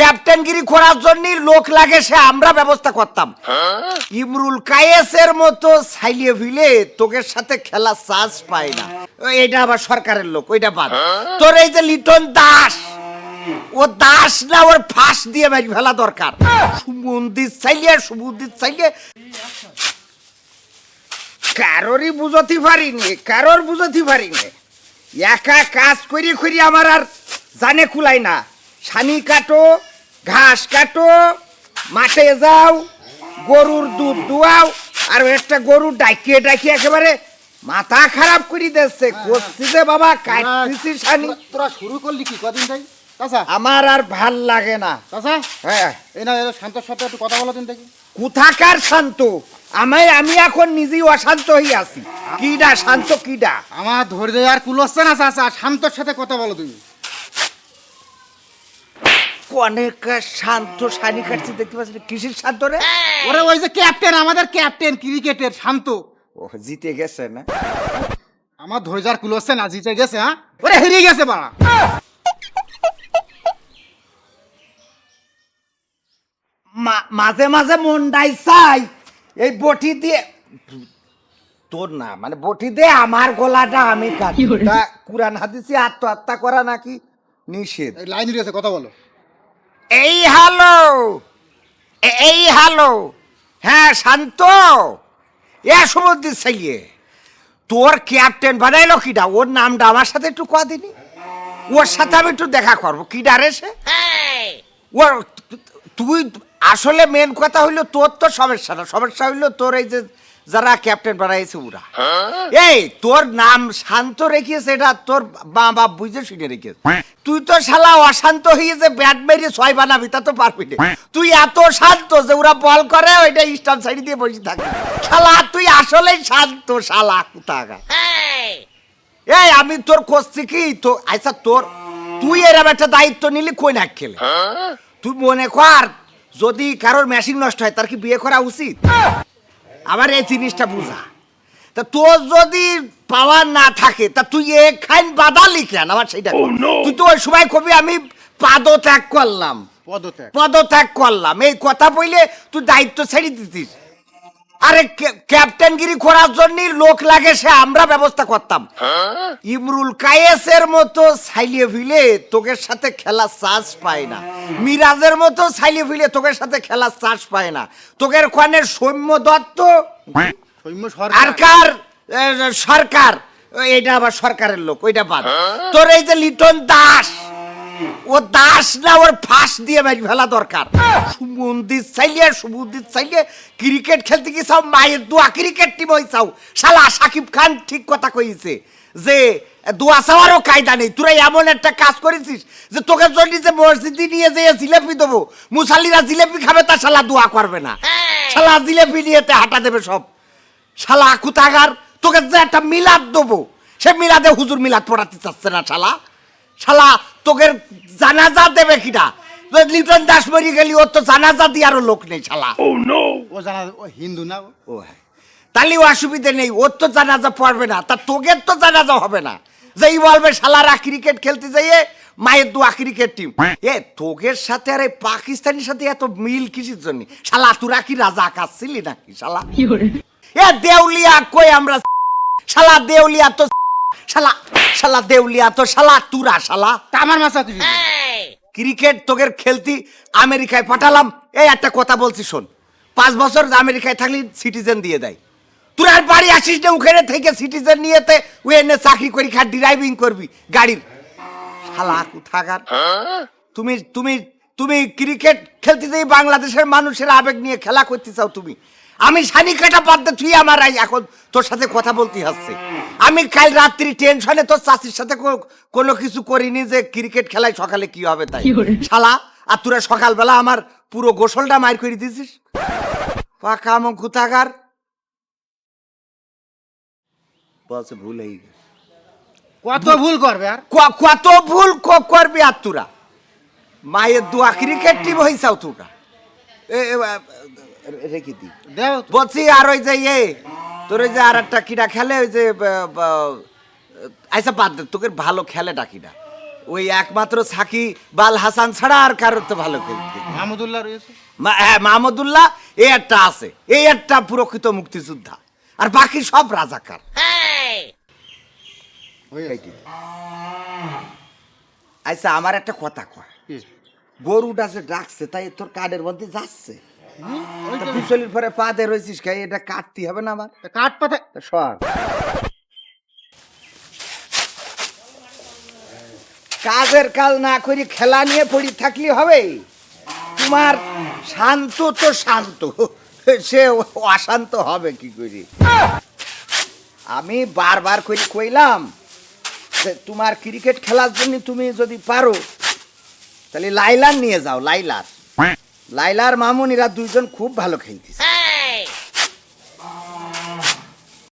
ক্যাপ্টেনগিরি করার জন্য লোক লাগে সে আমরা ব্যবস্থা করতাম। ইমরুল কায়েসের মতো সাইলিয়ে ভিলে তোকের সাথে খেলা চান্স পায় না। এটা আবার সরকারের লোক ওইটা বাদ। তোর এই যে লিটন দাস ও দাস না ওর ফাঁস দিয়ে মারি ফেলা দরকার। সুমন্দির চাইলে সুমন্দির চাইলে কারোরই বুঝতে পারিনি কারোর বুঝতে পারিনি। একা কাজ করি করি আমার আর জানে কুলাই না। সানি কাটো ঘাস কাটো মাঠে যাও গরুর দুধ দুয়াও আর একটা গরু ডাকিয়ে ডাকিয়ে একেবারে মাথা খারাপ করে দিচ্ছে করছি যে বাবা কাটতেছি সানি তোরা শুরু করলি কি কদিন তাই আমার আর ভালো লাগে না। হ্যাঁ। এই না শান্তর সাথে একটু কথা বলো দিন দেখি। কোথাকার শান্ত? আমি আমি এখন নিজেই অশান্ত হয়ে আছি। কিডা শান্ত কিডা? আমার ধৈর্য আর কুলোচ্ছে না চাচা। শান্তর সাথে কথা বলো তুমি। অনেক শান্ত সানি কাটছি দেখতে পাচ্ছি না। কিসের শান্ত রে? ওরে ওই যে ক্যাপ্টেন আমাদের ক্যাপ্টেন ক্রিকেটের শান্ত। ও জিতে গেছে না? আমার ধৈর্য আর কুলোচ্ছে না জিতে গেছে হ্যাঁ? ওরে হেরিয়ে গেছে বাড়া। মা- মাঝে মাঝে মনটাই চাই এই বটি দিয়ে তোর না মানে বটি দিয়ে আমার গলাটা আমি কাটি। তা কুরআন হাদিসে আত্মহত্যা করা নাকি নিষেধ? লাইন রয়েছে কথা বলো। এই হ্যালো এই হ্যালো। হ্যাঁ শান্ত। এ সমুদ্র চাইয়ে। তোর ক্যাপ্টেন বানাইলো কিডা? ওর নামটা আমার সাথে একটু কয়া দিনি। ওর সাথে আমি একটু দেখা করব। কি ডারে সে? তুই আসলে মেন কথা হইল তোর তো সমস্যা না। সমস্যা হইল তোর এই যে যারা ক্যাপ্টেন বানাইছে ওরা। এই তোর নাম শান্ত রেখেছে এটা তোর মা বাপ বুঝে শুনে রেখেছে। তুই তো শালা অশান্ত হয়ে যে ব্যাট মেরে ছয় বানাবি তা তো পারবি না। তুই এত শান্ত যে ওরা বল করে ওইটা স্টাম্প সাইড দিয়ে বসে থাকে। শালা তুই আসলেই শান্ত শালা কোথাকা এই আমি তোর করছি কি? তো আচ্ছা তোর তুই এরম একটা দায়িত্ব নিলি কই না খেলে? তুই মনে কর যদি কারোর মেশিন নষ্ট হয় তার কি বিয়ে করা উচিত? আমার এই জিনিসটা বুঝা। তা তোর যদি পাওয়ার না থাকে তা তুই এখান বাদালি কেন? আমার সেইটা কর। তুই তো ওই সময় কবি আমি পাদত্যাগ করলাম। পদত্যাগ। পদত্যাগ করলাম। এই কথা বইলে তুই দায়িত্ব ছেড়ে দিতিস। আরে ক্যা- ক্যাপ্টেনগিরি করার জন্য লোক লাগে সে আমরা ব্যবস্থা করতাম। ইমরুল কায়েসের মতো সাইলিয়ে ভিলে তোকের সাথে খেলা চান্স পায় না। মিরাজের মতো সাইলিয়ে ভিলে তোকের সাথে খেলা চান্স পায় না। তোকের ওখানে সৌম্য দত্ত? আর সরকার। কার? সরকার। এটা আবার সরকারের লোক ওইটা বাদ। তোর এই যে লিটন দাস ও দাস না, ওর ফাঁস দিয়ে মারি ফেলা দরকার। সুমন্দির চাইলে সুমন্দির চাইলে ক্রিকেট খেলতে কি চাও, মায়ের দোয়া ক্রিকেট টিম হই চাও। শালা সাকিব খান ঠিক কথা কইছে যে, দোয়া চাওয়ারও কায়দা নেই। তোরা এমন একটা কাজ করেছিস যে তোকে জন্য যে মসজিদে নিয়ে যে জিলেপি দেবো, মুসাল্লিরা জিলেপি খাবে তা শালা দোয়া করবে না। শালা জিলেপি নিয়েতে হাঁটা দেবে সব। শালা কুতাগার, তোকে যে একটা মিলাদ দেবো, সে মিলাদে হুজুর মিলাদ পড়াতে চাচ্ছে না শালা। শালা তোকে জানাজা দেবে কিনা লিটন দাস মরি গেলি ওর তো জানাজা দিয়ারও লোক নেই শালা। ও জানা ও হিন্দু না ও? হ্যাঁ। তাহলে অসুবিধে নেই ওর তো জানাজা পড়বে না তা তোকে তো জানাজা হবে না। যেই বলবে শালারা ক্রিকেট খেলতে যাইয়ে মায়ের দোয়া ক্রিকেট টিম এ তোকের সাথে আর এই পাকিস্তানের সাথে এত মিল কিসের জন্য? শালা তোরা কি রাজা কাচ্ছিলি নাকি শালা? এ দেউলিয়া কই আমরা? শালা দেউলিয়া তো শালা শালা দেউলিয়া তো শালা তুরা শালা। আমার মাথা তুই ক্রিকেট তোকের খেলতি আমেরিকায় পাঠালাম। এই একটা কথা বলছি শোন। পাঁচ বছর আমেরিকায় থাকলে সিটিজেন দিয়ে দেয়। তুই আর বাড়ি আসিস না ওখানে থেকে সিটিজেন নিয়েতে ওই এনে চাকরি করি খা ড্রাইভিং করবি গাড়ির। শালা কোথাকার। তুমি তুমি তুমি ক্রিকেট খেলতে যাই বাংলাদেশের মানুষের আবেগ নিয়ে খেলা করতে চাও তুমি। আমি সানি কাটা দে তুই আমার আই এখন তোর সাথে কথা বলতে হচ্ছে আমি কাল রাত্রি টেনশনে তোর চাষির সাথে কোনো কিছু করিনি যে ক্রিকেট খেলায় সকালে কি হবে তাই। শালা আর তোরা সকালবেলা আমার পুরো গোসলটা মার করে দিছিস পাকা মো কুতাগার বলছে ভুল হয়ে গেছে। কত ভুল করবে আর? কত ভুল ক- করবি আর তোরা? মায়ের দোয়া ক্রিকেট টিম হয়েছাও তোরা। এ- এ- এ- রেখে দি বলছি আর ওই যে ইয়ে তোর ওই যে আর একটা কিটা খেলে ওই যে আচ্ছা বাদ দে তোকে ভালো খেলে ডাকিটা ওই একমাত্র সাকি বাল হাসান ছাড়া আর কারোর তো ভালো খেলতে মাহমুদুল্লাহ রয়েছে? হ্যাঁ মাহমুদুল্লাহ এই একটা আছে। এই একটা প্রকৃত মুক্তিযোদ্ধা। আর বাকি সব রাজাকার। আচ্ছা আমার একটা কথা কয়? গরুটা যে ডাকছে তাই তোর কার্ডের মধ্যে যাচ্ছে? পিছলির পরে পা দিয়ে রয়েছিস খাই এটা কাটতে হবে না আমার? কাঠ পাতা। সর। কাজের কাজ না করে খেলা নিয়ে পড়ি থাকলে হবে? তোমার শান্ত তো শান্ত। সে অশান্ত হবে কি করে? আমি বারবার করে কইলাম তোমার ক্রিকেট খেলার জন্য তুমি যদি পারো তাহলে লাইলার নিয়ে যাও লাইলার। লাইলার মামুনিরা দুইজন খুব ভালো খেলতেছে।